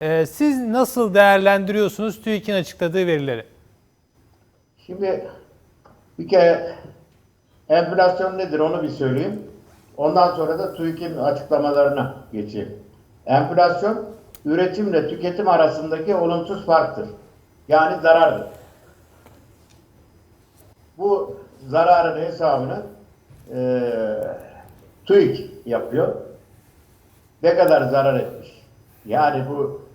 Ee, siz nasıl değerlendiriyorsunuz TÜİK'in açıkladığı verileri? Şimdi bir kere enflasyon nedir onu bir söyleyeyim. Ondan sonra da TÜİK'in açıklamalarına geçeyim. Enflasyon üretimle tüketim arasındaki olumsuz farktır. Yani zarardır. Bu zararın hesabını eee TÜİK yapıyor. Ne kadar zarar etmiş? Yani bu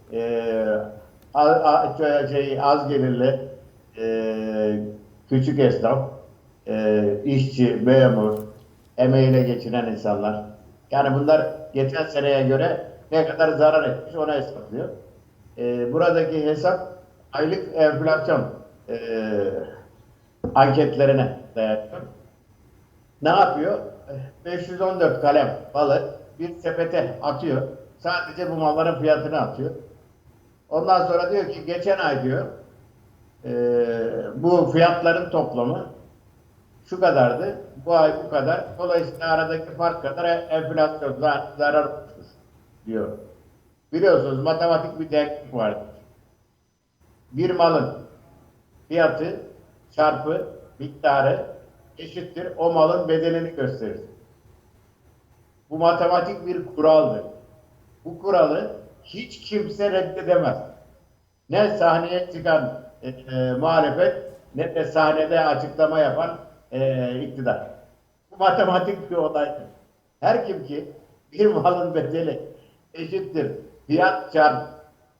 a- şey, az gelirli eee, küçük esnaf, eee, işçi, memur, emeğiyle geçinen insanlar. Yani bunlar geçen seneye göre ne kadar zarar etmiş onu hesaplıyor. Eee, buradaki hesap aylık enflasyon eee, anketlerine dayanıyor. Ne yapıyor? 514 kalem balı bir sepete atıyor. Sadece bu malların fiyatını atıyor. Ondan sonra diyor ki geçen ay diyor eee, bu fiyatların toplamı şu kadardı. Bu ay bu kadar. Dolayısıyla aradaki fark kadar enflasyon zar- zarar olmuştur diyor. Biliyorsunuz matematik bir denklik vardır. Bir malın fiyatı çarpı miktarı eşittir o malın bedelini gösterir. Bu matematik bir kuraldır. Bu kuralı hiç kimse reddedemez. Ne sahneye çıkan e, e, muhalefet ne de sahnede açıklama yapan e, iktidar. Bu matematik bir olaydır. Her kim ki bir malın bedeli eşittir fiyat çarpı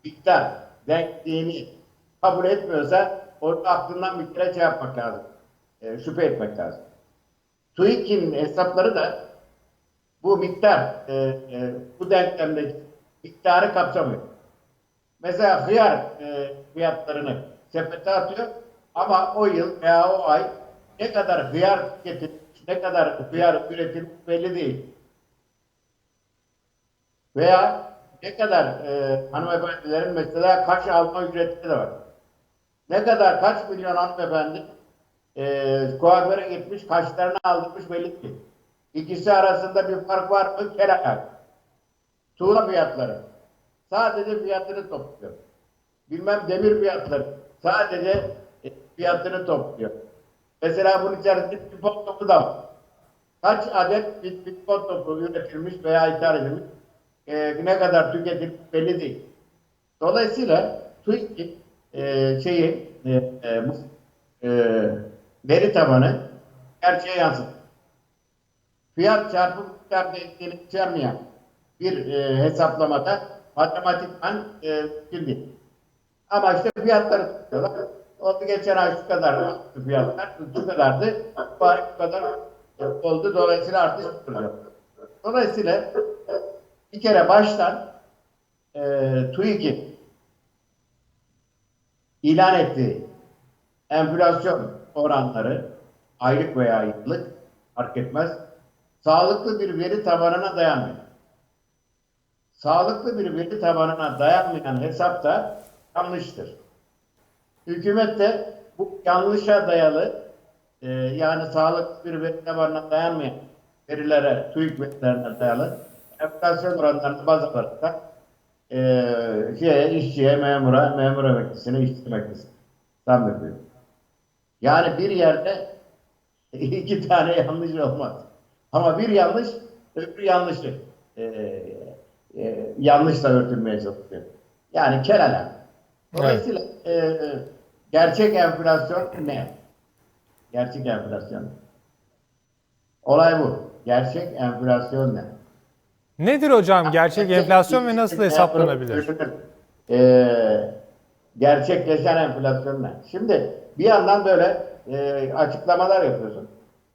miktar denkliğini kabul etmiyorsa onun aklından bir kere şey yapmak lazım. E, şüphe etmek lazım. TÜİK'in hesapları da bu miktar, e, e, bu denklemdeki miktarı kapsamıyor. Mesela hıyar e, fiyatlarını sepete atıyor ama o yıl veya o ay ne kadar hıyar tüketilmiş, ne kadar hıyar üretilmiş belli değil. Veya ne kadar e, hanımefendilerin mesela kaş alma ücretleri de var. Ne kadar kaç milyon hanımefendi e, kuaföre gitmiş, kaşlarını aldırmış belli değil. İkisi arasında bir fark var mı? Kere Tuğla fiyatları. Sadece fiyatını topluyor. Bilmem demir fiyatları. Sadece fiyatını topluyor. Mesela bunun içerisinde pimpon topu da. Kaç adet pimpon topu üretilmiş veya ithal edilmiş e, ne kadar tüketilmiş belli değil. Dolayısıyla TÜİK e, şeyi e, e, e, veri tabanı gerçeğe yansıtır. Fiyat çarpı miktar değişikliğini içermeyen bir e, hesaplamada matematikman e, değil. Ama işte fiyatları tutuyorlar. Oldu geçen ay şu kadar fiyatlar, şu kadardı. Bu ay bu kadar oldu. Dolayısıyla artış tutuluyor. Dolayısıyla bir kere baştan e, TÜİK'in ilan ettiği enflasyon oranları aylık veya yıllık fark etmez. Sağlıklı bir veri tabanına dayanmıyor. Sağlıklı bir veri tabanına dayanmayan hesap da yanlıştır. Hükümet de bu yanlışa dayalı e, yani sağlıklı bir veri tabanına dayanmayan verilere, TÜİK verilerine dayalı enflasyon oranlarını baz alarak da e, işçiye, memura, memur emeklisine, işçi emeklisine zam yapıyor. Yani bir yerde iki tane yanlış olmaz. Ama bir yanlış, öbür yanlışı e, e, yanlışla örtülmeye çalışıyor. Yani kelelen. Dolayısıyla e, gerçek enflasyon ne? Gerçek enflasyon. Olay bu. Gerçek enflasyon ne? Nedir hocam gerçek enflasyon ve nasıl hesaplanabilir? Ee, gerçekleşen enflasyon ne? Şimdi bir yandan böyle e, açıklamalar yapıyorsun.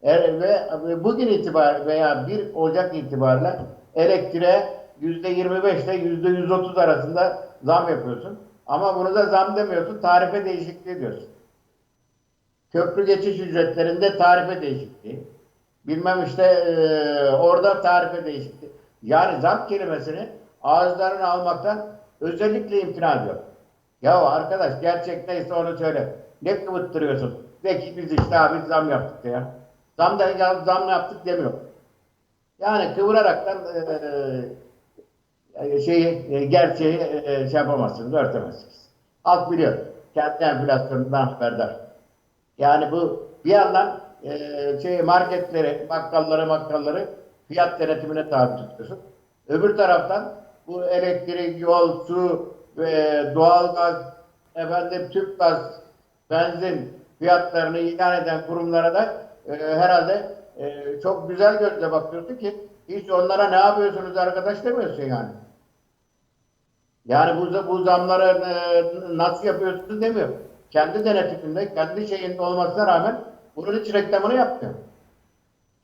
E, ve bugün itibariyle veya 1 Ocak itibariyle elektriğe yüzde 25 ile yüzde 130 arasında zam yapıyorsun. Ama bunu da zam demiyorsun, tarife değişikliği diyorsun. Köprü geçiş ücretlerinde tarife değişikliği. Bilmem işte e, orada tarife değişikliği. Yani zam kelimesini ağızlarına almaktan özellikle imtina ediyor. Ya arkadaş gerçek neyse onu söyle. Ne kıvıttırıyorsun? De ki biz işte abi zam yaptık ya. Zam da zam yaptık demiyor. Yani kıvıraraktan e, şeyi, e, gerçeği e, şey yapamazsınız, örtemezsiniz. Halk biliyor. Kendi enflasyonundan haberdar. Yani bu bir yandan e, şey marketleri, bakkalları, bakkalları fiyat denetimine tabi tutuyorsun. Öbür taraftan bu elektrik, yol, su ve doğalgaz, efendim tüp gaz, benzin fiyatlarını ilan eden kurumlara da e, herhalde e, çok güzel gözle bakıyorsun ki hiç onlara ne yapıyorsunuz arkadaş demiyorsun yani. Yani bu, bu zamları e, nasıl yapıyorsunuz demiyor. Kendi denetiminde, kendi şeyinde olmasına rağmen bunun hiç reklamını yapmıyor.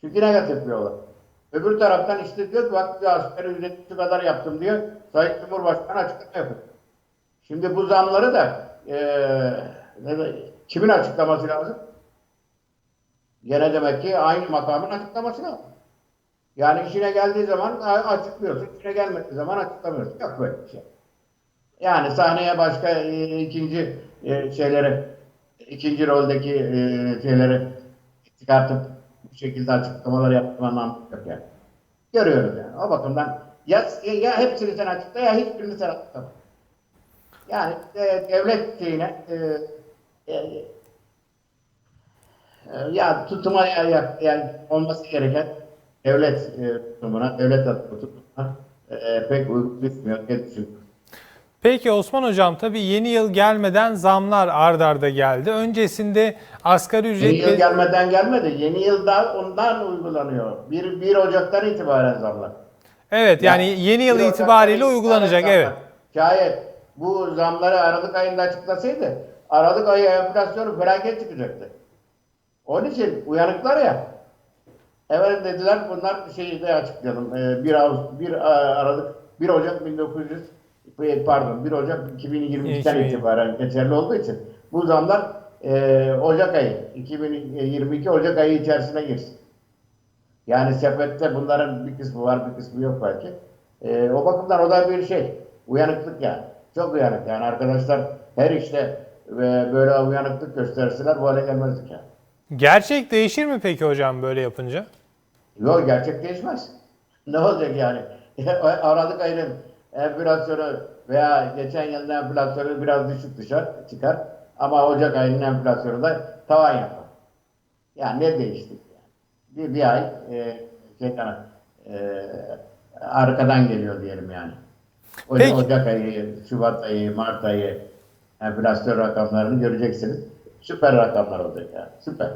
Çünkü negatif yapıyorlar. Öbür taraftan işte diyor bak diyor, asgari ücreti şu kadar yaptım diyor. Sayın Cumhurbaşkanı açıklama yapıyor. Şimdi bu zamları da e, kimin açıklaması lazım? Gene demek ki aynı makamın açıklaması lazım. Yani işine geldiği zaman açıklıyorsun, işine gelmediği zaman açıklamıyorsun. Yok böyle bir şey. Yani sahneye başka e, ikinci e, şeyleri, ikinci roldeki e, şeyleri çıkartıp bu şekilde açıklamalar yapmanın anlamı yok yani. Görüyoruz yani. O bakımdan ya, ya hepsini sen açıkla ya hiçbirini sen açıklama. Yani e, devlet şeyine e, e, e, ya tutuma ya, ya, yani olması gereken devlet e, tutumuna, devlet tutumuna e, pek uygun düşmüyor diye düşünüyorum. Peki Osman Hocam tabii yeni yıl gelmeden zamlar ard arda geldi. Öncesinde asgari ücret Yeni yıl gelmeden gelmedi. Yeni yılda ondan uygulanıyor. 1, 1 Ocak'tan itibaren zamlar. Evet yani yeni yıl 1 Ocak'tan itibariyle uygulanacak zamlar. evet. Şayet bu zamları Aralık ayında açıklasaydı Aralık ayı enflasyonu felaket çıkacaktı. Onun için uyanıklar ya. Evet dediler bunlar şeyi de açıklayalım. Ee, 1, Ağustos, 1 Aralık 1 Ocak 1900 pardon 1 Ocak 2022'den 2022. itibaren geçerli olduğu için bu zamlar e, Ocak ayı 2022 Ocak ayı içerisine girsin. Yani sepette bunların bir kısmı var bir kısmı yok belki. E, o bakımdan o da bir şey. Uyanıklık yani. Çok uyanık yani arkadaşlar her işte ve böyle uyanıklık gösterseler bu hale gelmezdik yani. Gerçek değişir mi peki hocam böyle yapınca? Yok gerçek değişmez. Ne olacak yani? Aralık ayının enflasyonu veya geçen yılın enflasyonu biraz düşük dışarı çıkar. Ama Ocak ayının enflasyonu da tavan yapar. Yani ne değişti? Yani? Bir, bir ay e, şeyden, e, arkadan geliyor diyelim yani. O- Peki. Ocak ayı, Şubat ayı, Mart ayı enflasyon rakamlarını göreceksiniz. Süper rakamlar olacak yani. Süper.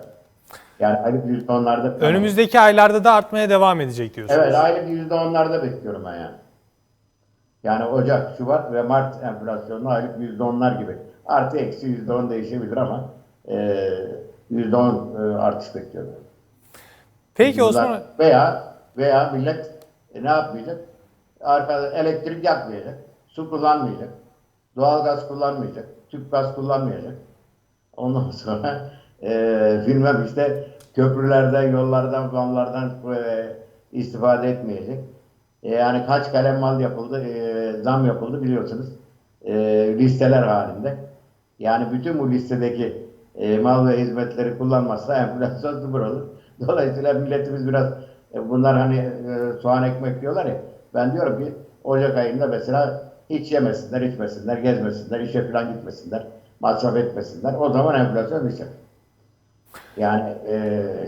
Yani aylık yüzde onlarda. Önümüzdeki aylarda da artmaya devam edecek diyorsunuz. Evet aylık yüzde onlarda bekliyorum ben yani. Yani Ocak, Şubat ve Mart enflasyonu aylık yüzde onlar gibi. Artı eksi yüzde on değişebilir ama e, yüzde on e, artış bekliyorum. Peki Bunlar- Osman Veya veya millet e, ne yapmayacak? Arkada elektrik yakmayacak, su kullanmayacak, doğalgaz kullanmayacak, tüp gaz kullanmayacak. Ondan sonra e, bilmem işte köprülerden, yollardan, fanlardan e, istifade etmeyecek. E, yani kaç kalem mal yapıldı, e, zam yapıldı biliyorsunuz. E, listeler halinde. Yani bütün bu listedeki mal ve hizmetleri kullanmazsa enflasyon sıfır olur. Dolayısıyla milletimiz biraz bunlar hani soğan ekmek diyorlar ya. Ben diyorum ki Ocak ayında mesela hiç yemesinler, içmesinler, gezmesinler, işe falan gitmesinler, masraf etmesinler. O zaman enflasyon düşer. Yani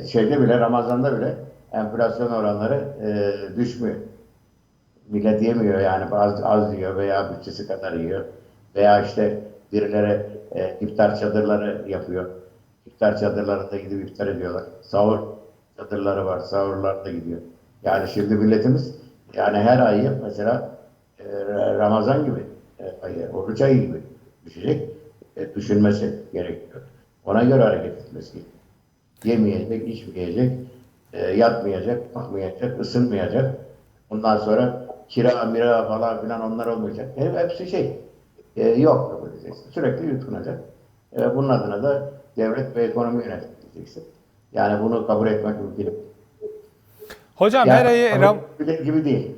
şeyde bile Ramazan'da bile enflasyon oranları düşmüyor. Millet yemiyor yani az, az yiyor veya bütçesi kadar yiyor. Veya işte birileri e, iftar çadırları yapıyor. İftar çadırlarında gidip iftar ediyorlar. Sahur çadırları var. Sahurlarda gidiyor. Yani şimdi milletimiz yani her ayı mesela e, Ramazan gibi e, ayı, oruç ayı gibi düşecek. E, düşünmesi gerekiyor. Ona göre hareket etmesi gerekiyor. Yemeyecek, içmeyecek, e, yatmayacak, bakmayacak, ısınmayacak. Ondan sonra kira, mira falan filan onlar olmayacak. Hep, hepsi şey. E, yok kabul edeceksin. Sürekli yutkunacak. E, bunun adına da devlet ve ekonomi yöneteceksin. Yani bunu kabul etmek mümkün değil. hocam Yani her ayı Ram- gibi değil.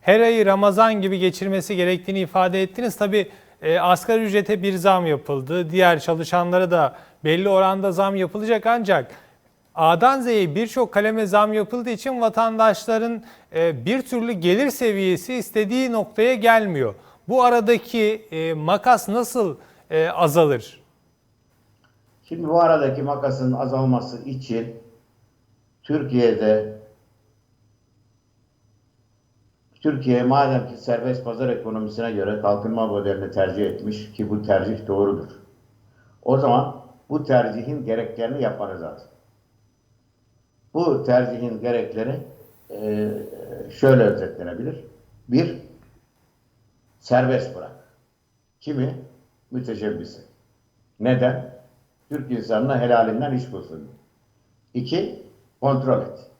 her ayı Ramazan gibi geçirmesi gerektiğini ifade ettiniz. Tabii e, asgari ücrete bir zam yapıldı. Diğer çalışanlara da belli oranda zam yapılacak ancak A'dan Z'ye birçok kaleme zam yapıldığı için vatandaşların e, bir türlü gelir seviyesi istediği noktaya gelmiyor. Bu aradaki e, makas nasıl e, azalır? Şimdi bu aradaki makasın azalması için Türkiye'de Türkiye madem ki serbest pazar ekonomisine göre kalkınma modelini tercih etmiş ki bu tercih doğrudur. O zaman bu tercihin gereklerini yapmanız lazım. Bu tercihin gerekleri e, şöyle özetlenebilir. Bir, serbest bırak. Kimi? Müteşebbisi. Neden? Türk insanına helalinden iş bulsun. İki, kontrol et.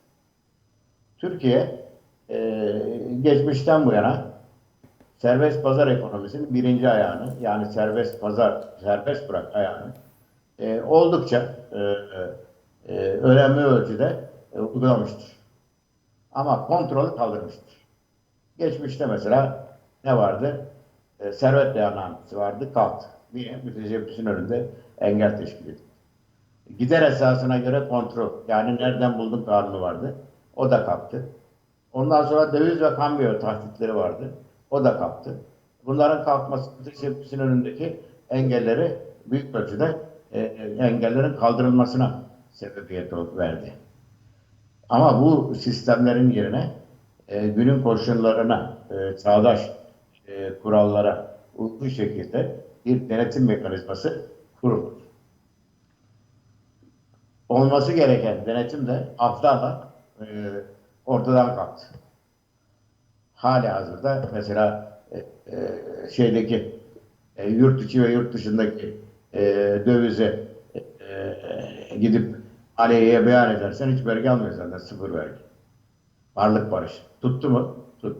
Türkiye e, geçmişten bu yana serbest pazar ekonomisinin birinci ayağını yani serbest pazar, serbest bırak ayağını e, oldukça e, önemli ölçüde e, uygulamıştır. Ama kontrolü kaldırmıştır. Geçmişte mesela ne vardı? E, servet beyannamesi vardı, kalktı. Niye? Müteşebbisin önünde engel teşkil etti. Gider esasına göre kontrol, yani nereden buldun kanunu vardı. O da kalktı. Ondan sonra döviz ve kambiyo tahditleri vardı. O da kalktı. Bunların kalkması müteşebbisin önündeki engelleri büyük ölçüde e, e, engellerin kaldırılmasına sebebiyet verdi. Ama bu sistemlerin yerine e, günün koşullarına, e, çağdaş e, kurallara uygun şekilde bir denetim mekanizması kurulur. Olması gereken denetim de haftalarla e, ortadan kalktı. Hali hazırda mesela e, e, şeydeki e, yurt içi ve yurt dışındaki e, dövize e, e, gidip aleyheye beyan edersen hiç vergi almıyor senden sıfır vergi. Varlık barış. Tuttu mu? Tut.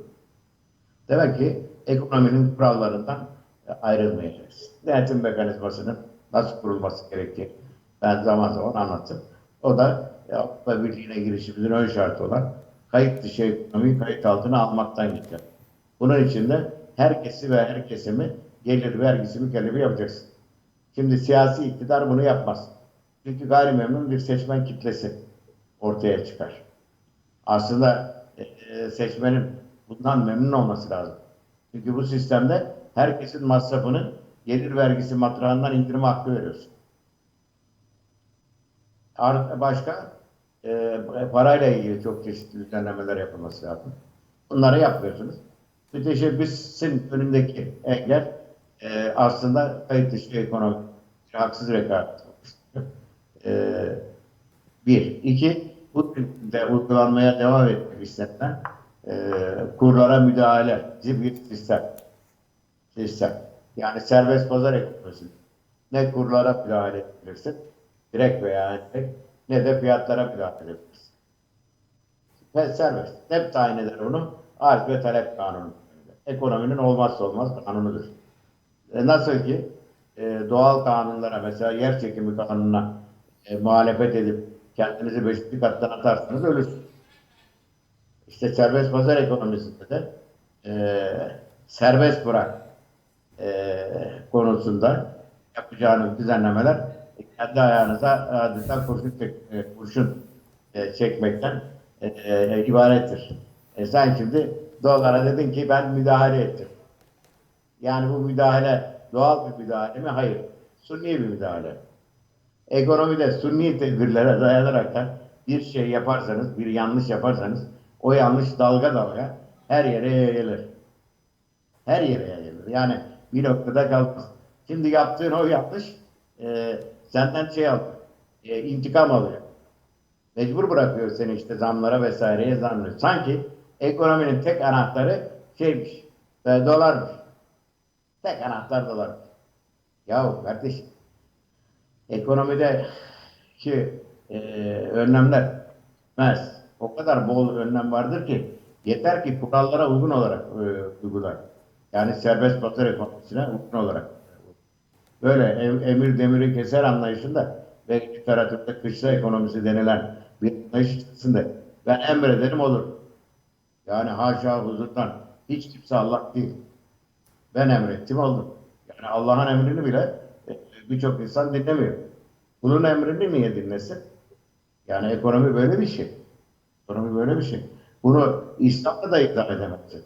Demek ki ekonominin kurallarından ayrılmayacağız. Denetim mekanizmasının nasıl kurulması gerektiği ben zaman zaman anlattım. O da Avrupa Birliği'ne girişimizin ön şartı olan kayıt dışı ekonomiyi kayıt altına almaktan geçer. Bunun için de herkesi ve her gelir vergisi mükellefi yapacaksın. Şimdi siyasi iktidar bunu yapmaz. Çünkü gayrimemnun bir seçmen kitlesi ortaya çıkar. Aslında e, e, seçmenin bundan memnun olması lazım. Çünkü bu sistemde herkesin masrafını gelir vergisi matrağından indirme hakkı veriyorsun. Başka e, parayla ilgili çok çeşitli düzenlemeler yapılması lazım. Bunları yapmıyorsunuz. Müteşebbisin önündeki engel e, aslında kayıt dışı ekonomi haksız rekabet. E, bir. iki bu de uygulanmaya devam etmek istenilen e, kurlara müdahale bir sistem. Sistem. Yani serbest pazar ekonomisi. Ne kurlara müdahale edebilirsin, direkt veya indirekt, ne de fiyatlara müdahale edebilirsin. Ve serbest. Hep tayin eder onu. Arz ve talep kanunu. Ekonominin olmazsa olmaz kanunudur. E, nasıl ki e, doğal kanunlara mesela yer çekimi kanununa e, muhalefet edip kendinizi beşinci kattan atarsanız ölürsünüz. İşte serbest pazar ekonomisinde de e, serbest bırak e, konusunda yapacağınız düzenlemeler kendi ayağınıza adeta kurşun, çek, e, kurşun e, çekmekten e, e, ibarettir. E, sen şimdi dolara dedin ki ben müdahale ettim. Yani bu müdahale doğal bir müdahale mi? Hayır. Sunni bir müdahale. Ekonomide sunni tedbirlere dayanarak bir şey yaparsanız, bir yanlış yaparsanız o yanlış dalga dalga her yere yayılır. Her yere yayılır. Yani bir noktada kalmaz. Şimdi yaptığın o yanlış e, senden şey alıyor. E, intikam alıyor. Mecbur bırakıyor seni işte zamlara vesaireye zamlıyor. Sanki ekonominin tek anahtarı şeymiş, e, dolarmış. Tek anahtar dolar. Yahu kardeşim ekonomide ki e, önlemler mez. O kadar bol önlem vardır ki yeter ki kurallara uygun olarak e, uygular. Yani serbest pazar ekonomisine uygun olarak. Böyle em- emir demiri keser anlayışında ve literatürde kışla ekonomisi denilen bir anlayış içerisinde ben emrederim olur. Yani haşa huzurdan hiç kimse Allah değil. Ben emrettim oldum. Yani Allah'ın emrini bile birçok insan dinlemiyor. Bunun emrini niye dinlesin? Yani ekonomi böyle bir şey. Ekonomi böyle bir şey. Bunu İslam'da da iddia edemezsin.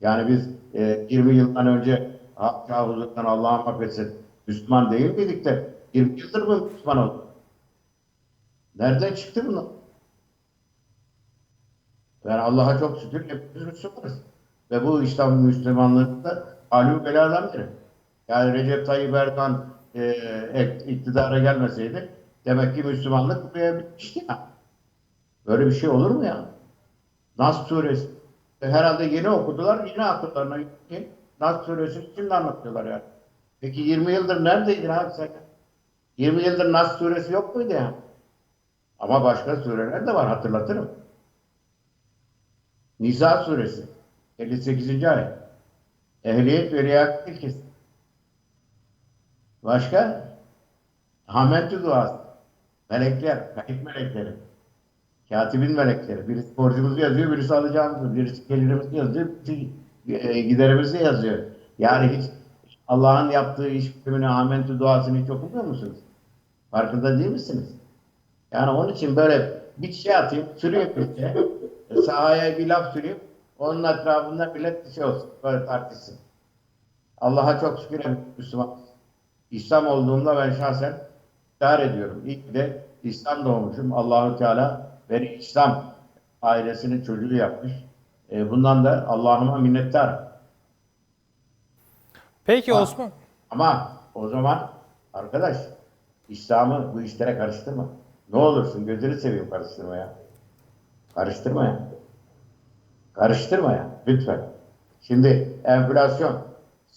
Yani biz e, 20 yıldan önce huzurdan Allah'a affetsin Müslüman değil miydik de 20 yıldır mı Müslüman olduk? Nereden çıktı bunu? Yani Allah'a çok şükür hepimiz Müslümanız. Ve bu İslam Müslümanlığında alim beladan biri. Yani Recep Tayyip Erdoğan e, iktidara gelmeseydi demek ki Müslümanlık buraya bitmişti ya. Böyle bir şey olur mu ya? Nas suresi. Herhalde yeni okudular, yeni akıllarına gitti. Nas suresini şimdi anlatıyorlar yani. Peki 20 yıldır neredeydin abi sen? 20 yıldır Nas suresi yok muydu ya? Ama başka sureler de var hatırlatırım. Nisa suresi 58. ayet. Ehliyet ve riyaset ilkesi. Başka? Hamentü duası. Melekler, kayıp melekleri. Katibin melekleri. Birisi borcumuzu yazıyor, birisi alacağımızı, birisi gelirimizi yazıyor, birisi e, giderimizi yazıyor. Yani hiç Allah'ın yaptığı iş bölümünü, amentü duasını hiç okumuyor musunuz? Farkında değil misiniz? Yani onun için böyle bir şey atayım, sürüyor bir şey. Sahaya bir laf sürüyüm, onun etrafında millet bir şey olsun, böyle tartışsın. Allah'a çok şükür Müslüman. İslam olduğumda ben şahsen iftihar ediyorum. İlk de İslam doğmuşum. Allahu Teala beni İslam ailesinin çocuğu yapmış. E, bundan da Allah'ıma minnettar. Peki Ha. Osman. Ama o zaman arkadaş İslam'ı bu işlere karıştırma. Ne olursun gözünü seveyim karıştırma ya. Karıştırma ya. Karıştırma ya lütfen. Şimdi enflasyon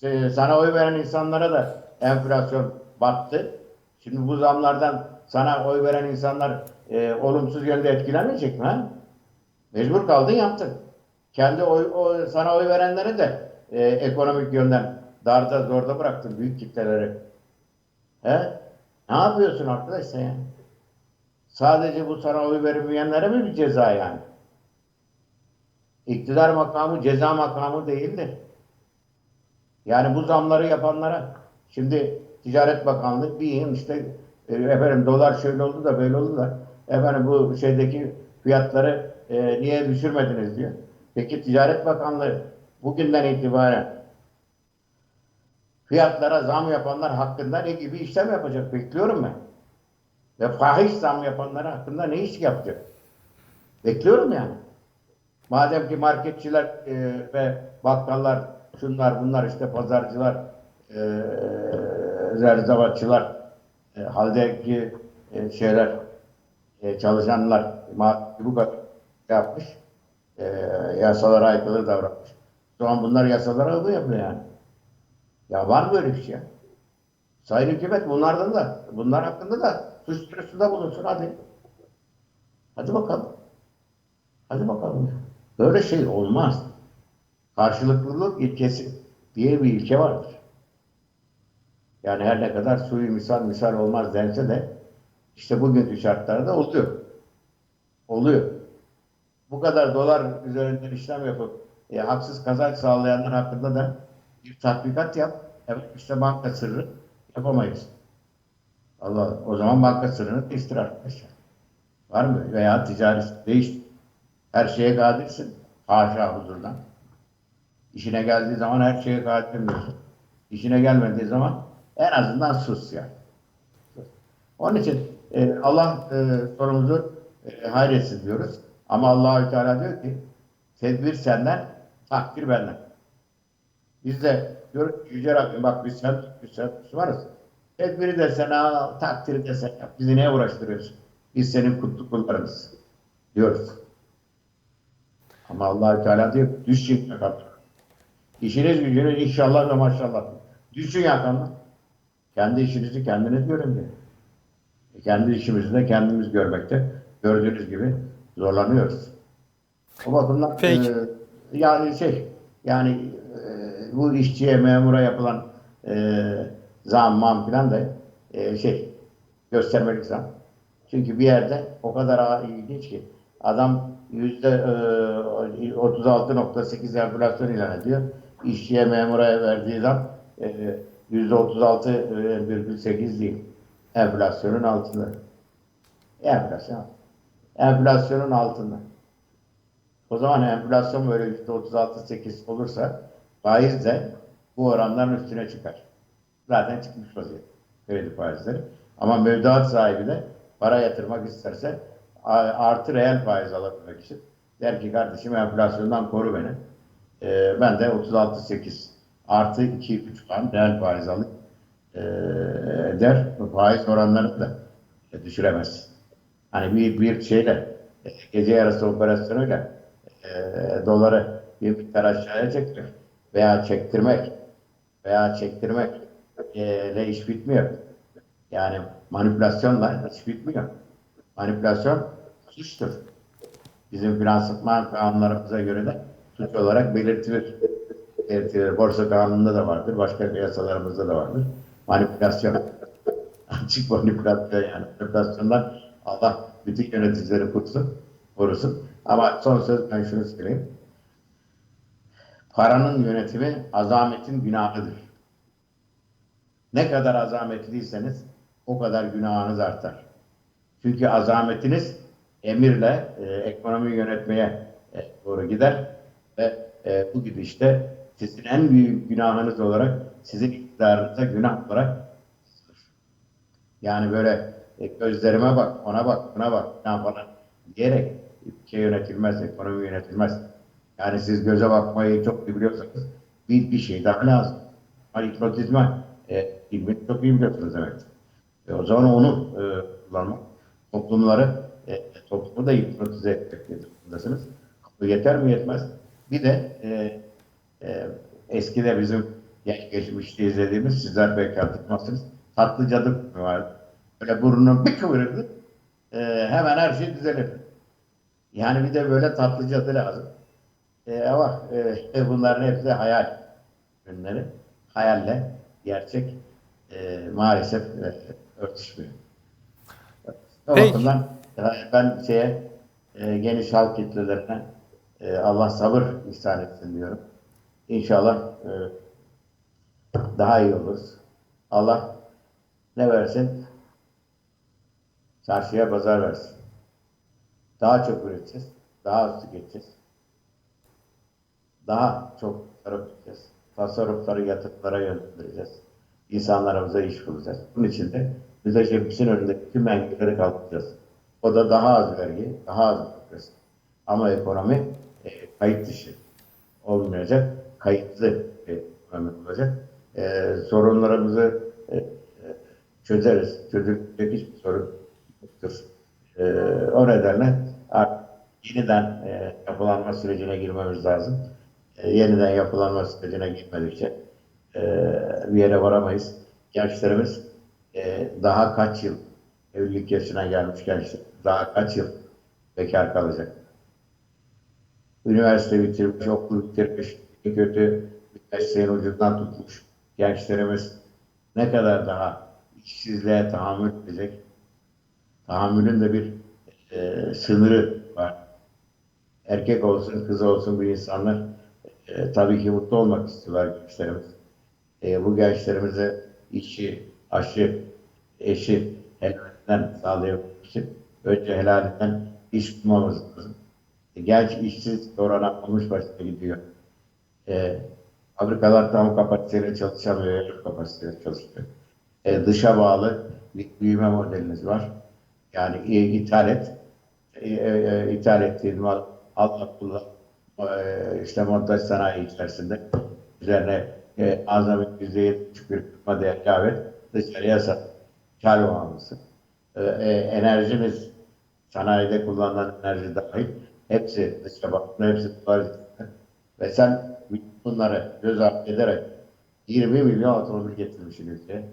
se- sana oy veren insanlara da enflasyon battı. Şimdi bu zamlardan sana oy veren insanlar e, olumsuz yönde etkilenmeyecek mi? Ha? Mecbur kaldın yaptın. Kendi oy, o, sana oy verenleri de e, ekonomik yönden darda zorda bıraktın büyük kitleleri. He? Ne yapıyorsun arkadaş sen ya? Sadece bu sana oy verilmeyenlere mi bir ceza yani? İktidar makamı ceza makamı değildir. Yani bu zamları yapanlara şimdi Ticaret Bakanlığı yıl işte e, efendim dolar şöyle oldu da böyle oldu da efendim bu şeydeki fiyatları e, niye düşürmediniz diyor. Peki Ticaret Bakanlığı bugünden itibaren fiyatlara zam yapanlar hakkında ne gibi işlem yapacak bekliyorum ben. Ve fahiş zam yapanlar hakkında ne iş yapacak? Bekliyorum yani. Madem ki marketçiler e, ve bakkallar, şunlar bunlar işte pazarcılar, e, zerzavatçılar, e, haldeki e, şeyler, e, çalışanlar bu kadar yapmış, e, yasalara aykırı davranmış. Şu an bunlar yasalara uygun yapıyor yani. Ya var mı böyle bir şey? Sayın hükümet bunlardan da, bunlar hakkında da suç duyurusunda bulunsun hadi. Hadi bakalım. Hadi bakalım. Böyle şey olmaz. Karşılıklılık ilkesi diye bir ilke vardır. Yani her ne kadar suyu misal misal olmaz dense de işte bugünkü şartlarda oluyor. Oluyor. Bu kadar dolar üzerinden işlem yapıp e, haksız kazanç sağlayanlar hakkında da bir tatbikat yap. Evet işte banka sırrı yapamayız. Allah o zaman banka sırrını değiştir arkadaşlar. Var mı? Veya ticari değiştir. Her şeye kadirsin. Haşa huzurdan. İşine geldiği zaman her şeye kadir diyorsun. İşine gelmediği zaman en azından sus. Sus. Onun için e, Allah e, sorumuzu e, hayretsin diyoruz. Ama Allahü Teala diyor ki tedbir senden, takdir benden. Biz de diyoruz Yüce Rabbim bak biz sen, biz sen Müslümanız. Tedbiri de sen al, takdiri de sen yap. Bizi neye uğraştırıyorsun? Biz senin kutlu kullarınız diyoruz. Ama allah Teala diyor düşün yakamdan. İşiniz gücünüz inşallah ve maşallah. Düşün yakamdan. Kendi işinizi kendiniz görün diyor. E, Kendi işimizi de kendimiz görmekte gördüğünüz gibi zorlanıyoruz. O bakımdan Peki. e, yani şey yani e, bu işçiye memura yapılan e, zam mam filan da e, şey göstermelik zam. Çünkü bir yerde o kadar ilginç ki adam yüzde e, 36.8 enflasyon ilan ediyor. İşçiye memura verdiği zam e, 36,8 değil. Enflasyonun altında. Enflasyon. enflasyonun altında. O zaman enflasyon böyle %36-8 olursa faiz de bu oranların üstüne çıkar. Zaten çıkmış vaziyette kredi faizleri. Ama mevduat sahibi de para yatırmak isterse artı reel faiz alabilmek için der ki kardeşim enflasyondan koru beni. Ee, ben de 36-8 artı 2-3 puan reel faiz alayım ee, der. Bu faiz oranlarını da e, düşüremez. Hani bir, bir şeyle e, gece yarısı operasyonuyla e, doları bir miktar aşağıya çekmek veya çektirmek veya çektirmek e, ile iş bitmiyor. Yani manipülasyonla iş bitmiyor. Manipülasyon suçtur. Bizim finansman kanunlarımıza göre de suç olarak belirtilir. Belirtilir. Borsa kanununda da vardır. Başka yasalarımızda da vardır. Manipülasyon. Açık manipülasyon yani. Manipülasyondan Allah bütün yöneticileri korusun. korusun. Ama son söz ben şunu söyleyeyim. Paranın yönetimi azametin günahıdır. Ne kadar azametliyseniz o kadar günahınız artar. Çünkü azametiniz emirle e, ekonomiyi yönetmeye e, doğru gider ve e, bu gidişte sizin en büyük günahınız olarak sizin iktidarınıza günah olarak. Yani böyle e, gözlerime bak, ona bak, buna bak falan falan diyerek ülke yönetilmez, ekonomi yönetilmez. Yani siz göze bakmayı çok iyi biliyorsanız bir, bir şey daha lazım. Ama hipnotizma e, ilmini çok iyi biliyorsunuz demektir. E, o zaman onu e, kullanmak, toplumları, e, toplumu da hipnotize etmek durumundasınız. Yeter mi yetmez. Bir de e, e, eskide bizim geç geçmişte izlediğimiz, sizler belki hatırlamazsınız, tatlı cadı filmi vardı. Böyle burnunu bir kıvırırdı, e, hemen her şey düzelirdi. Yani bir de böyle tatlı cadı lazım. E, ama e, bunların hepsi hayal ürünleri. Hayalle gerçek e, maalesef e, örtüşmüyor. O Peki. bakımdan e, ben şeye e, geniş halk kitlelerine e, Allah sabır ihsan etsin diyorum. İnşallah e, daha iyi oluruz. Allah ne versin? Çarşıya pazar versin. Daha çok üreteceğiz. Daha az tüketeceğiz. Daha çok tasarruf edeceğiz. Tasarrufları yatırımlara yönlendireceğiz. İnsanlarımıza iş bulacağız. Bunun için de müteşebbisin önündeki tüm engelleri kaldıracağız. O da daha az vergi, daha az bürokrasi. Ama ekonomi e, kayıt dışı olmayacak, kayıtlı ekonomi olacak. E, sorunlarımızı e, çözeriz. Çözülecek hiçbir sorun yoktur. E, o nedenle yeniden e, yapılanma sürecine girmemiz lazım. E, yeniden yapılanma sürecine girmedikçe e, bir yere varamayız. Gençlerimiz e, daha kaç yıl evlilik yaşına gelmiş gençler, daha kaç yıl bekar kalacak? Üniversite bitirmiş, okul bitirmiş, en kötü bir mesleğin ucundan tutmuş gençlerimiz ne kadar daha işsizliğe tahammül edecek? Tahammülün de bir e, sınırı var. Erkek olsun, kız olsun bu insanlar e, tabii ki mutlu olmak istiyorlar gençlerimiz. E, bu gençlerimize işi, aşı, eşi helalinden sağlayabilmek için önce helalinden iş bulmamız lazım. E, genç işsiz oranı olmuş başına gidiyor. E, fabrikalar tam kapasiteyle çalışamıyor, yarı kapasiteyle çalışıyor. E, dışa bağlı bir büyüme modeliniz var. Yani e, ithal et, e, e, ithal ettiğin mal Allah kullan, e, işte montaj sanayi içerisinde üzerine e, azami yüzde yetmiş bir kırma değer ilave dışarıya sat, kar bağımlısı. E, e, enerjimiz, sanayide kullanılan enerji dahil, hepsi dışa bakımda, hepsi dolar. Ve sen bunları göz ardı ederek 20 milyon otomobil getirmişsin ülkeye.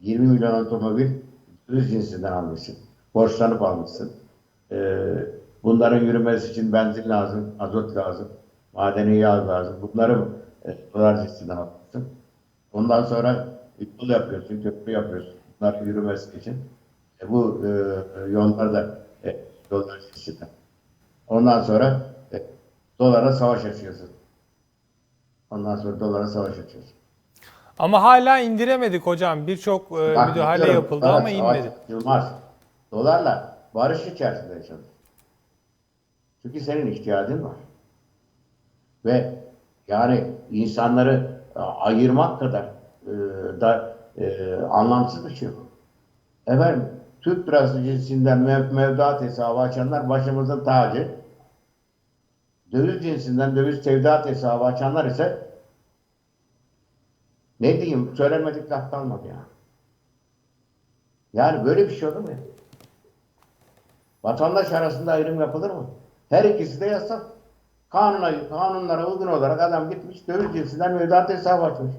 20 milyon otomobil düz cinsinden almışsın. Borçlanıp almışsın. Ee, bunların yürümesi için benzin lazım, azot lazım, madeni yağ lazım. Bunları e, dolar cinsinden almışsın. Ondan sonra yol yapıyorsun, köprü yapıyorsun. Bunların yürümesi için. E, bu e, yollar da e, dolar cinsinden. Ondan sonra e, dolara savaş açıyorsun. Ondan sonra dolara savaş açıyorsun. Ama hala indiremedik hocam. Birçok e, Bak, müdahale diyorum, yapıldı dolar ama inmedi. açılmaz. Dolarla barış içerisinde yaşanır. Çünkü senin ihtiyacın var. Ve yani insanları e, ayırmak kadar e, da e, anlamsız bir şey yok. Efendim Türk lirası cinsinden mev- mevduat hesabı açanlar başımızın tacı. Döviz cinsinden döviz tevdiat hesabı açanlar ise ne diyeyim söylenmedik laf kalmadı ya. Yani böyle bir şey olur mu? Vatandaş arasında ayrım yapılır mı? Her ikisi de yasak. Kanuna, kanunlara uygun olarak adam gitmiş döviz cinsinden mevduat hesabı açmış.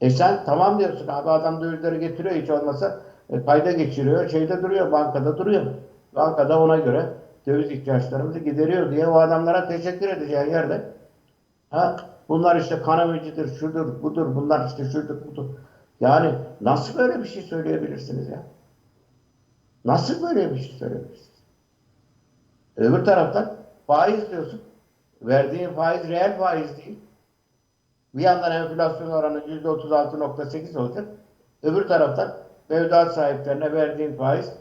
E sen tamam diyorsun abi adam dövizleri getiriyor hiç olmasa e, kayda geçiriyor şeyde duruyor bankada duruyor. Bankada ona göre döviz ihtiyaçlarımızı gideriyor diye o adamlara teşekkür edeceğin yerde ha, bunlar işte kanamacıdır, şudur, budur, bunlar işte şudur, budur. Yani nasıl böyle bir şey söyleyebilirsiniz ya? Nasıl böyle bir şey söyleyebilirsiniz? Öbür taraftan faiz diyorsun. Verdiğin faiz reel faiz değil. Bir yandan enflasyon oranı %36.8 olacak. Öbür taraftan mevduat sahiplerine verdiğin faiz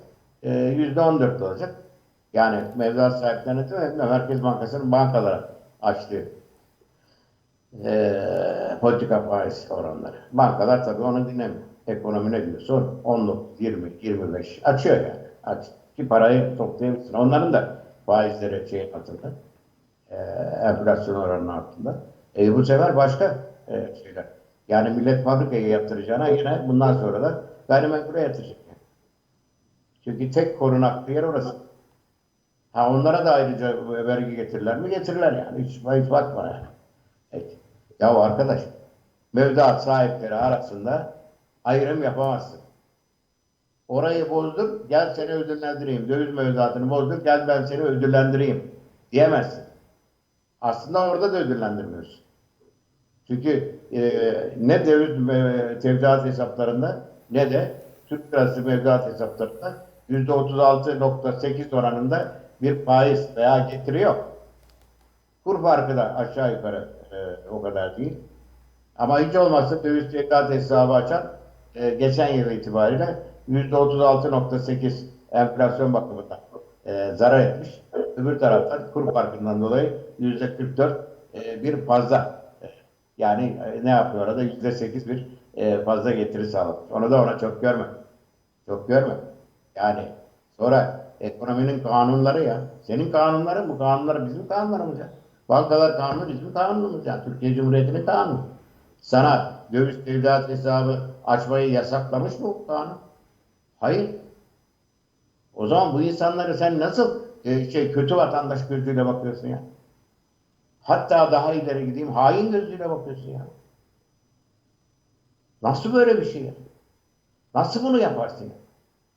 e, %14 olacak. Yani mevduat sahiplerine değil mi? Merkez Bankası'nın bankalara açtığı e, politika faiz oranları. Bankalar tabii onu dinlemiyor. Ekonomi ne diyorsa onu 10, 20, 25 açıyor yani. Aç. Ki parayı toplayabilirsin. Onların da faizleri şey altında. E, enflasyon oranının altında. E, bu sefer başka e, şeyler. Yani millet fabrikaya yatıracağına yine bundan sonra da gayrimenkule yatıracak. Yani. Çünkü tek korunaklı yer orası. Ha onlara da ayrıca vergi getirirler mi? Getirirler yani. Hiç, hiç bakma yani. Evet. Ya arkadaş, mevduat sahipleri arasında ayrım yapamazsın. Orayı bozdur, gel seni ödüllendireyim. Döviz mevduatını bozdur, gel ben seni ödüllendireyim diyemezsin. Aslında orada da ödüllendirmiyorsun. Çünkü e, ne döviz e, tevdiat hesaplarında ne de Türk lirası mevduat hesaplarında %36.8 oranında bir faiz veya getiri yok. Kur farkı da aşağı yukarı e, o kadar değil. Ama hiç olmazsa döviz tevdiat hesabı açan e, geçen yıl itibariyle %36.8 enflasyon bakımından e, zarar etmiş. Öbür taraftan kur farkından dolayı %44 e, bir fazla e, yani e, ne yapıyor orada? %8 bir e, fazla getiri sağlamış. Onu da ona çok görme. Çok görme. Yani sonra ekonominin kanunları ya. Senin kanunların bu kanunlar bizim kanunlarımız ya. Bankalar kanunu bizim kanunumuz ya. Türkiye Cumhuriyeti'nin kanunu. Sana döviz tevdiat hesabı açmayı yasaklamış mı bu kanun? Hayır. O zaman bu insanları sen nasıl e, şey kötü vatandaş gözüyle bakıyorsun ya? Hatta daha ileri gideyim hain gözüyle bakıyorsun ya. Nasıl böyle bir şey ya? Nasıl bunu yaparsın ya?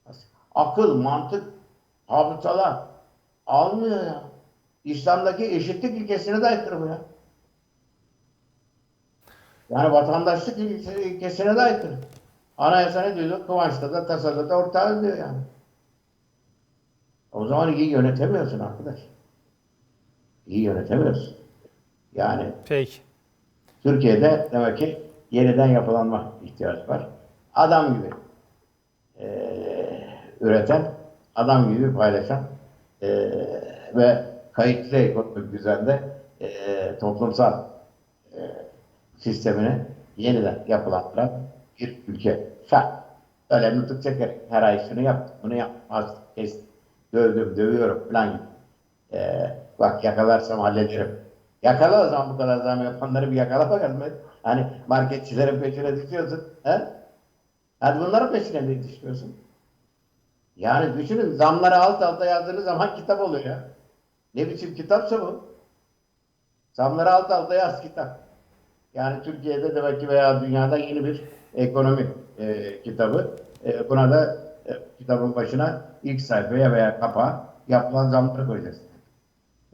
Nasıl? Akıl, mantık, hafızalar almıyor ya. İslam'daki eşitlik ilkesine de aykırı bu ya. Yani vatandaşlık ilkesi- ilkesine de aykırı. Anayasa ne diyor? Kıvanç'ta da tasada da ortağı diyor yani. O zaman iyi yönetemiyorsun arkadaş. İyi yönetemiyorsun. Yani Peki. Türkiye'de demek ki yeniden yapılanma ihtiyacı var. Adam gibi eee, üreten, adam gibi paylaşan eee, ve kayıtlı ekonomik düzende eee, toplumsal eee, sistemini yeniden yapılandıran bir ülke. Şart. Öyle nutuk çekerek her ay şunu yap, bunu yap, az kes, dövdüm, dövüyorum falan gibi. Eee, bak yakalarsam hallederim. Yakala o zaman bu kadar zam yapanları bir yakala bakalım. Hani marketçilerin peşine düşüyorsun. He? Hadi bunların peşine mi düşüyorsun? Yani düşünün zamları alt alta yazdığınız zaman kitap oluyor ya. Ne biçim kitapsa bu? Zamları alt alta yaz kitap. Yani Türkiye'de demek ki veya dünyada yeni bir ekonomi e, kitabı. E, buna da e, kitabın başına ilk sayfaya veya kapağa yapılan zamları koyacağız.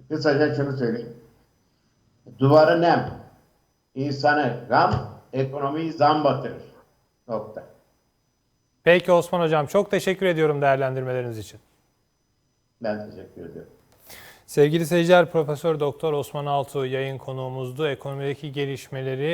Kısaca şunu söyleyeyim. Duvarı nem, insanı gam, ekonomiyi zam batırır. Nokta. Peki Osman Hocam çok teşekkür ediyorum değerlendirmeleriniz için. Ben teşekkür ediyorum. Sevgili seyirciler Profesör Doktor Osman Altuğ yayın konuğumuzdu. Ekonomideki gelişmeleri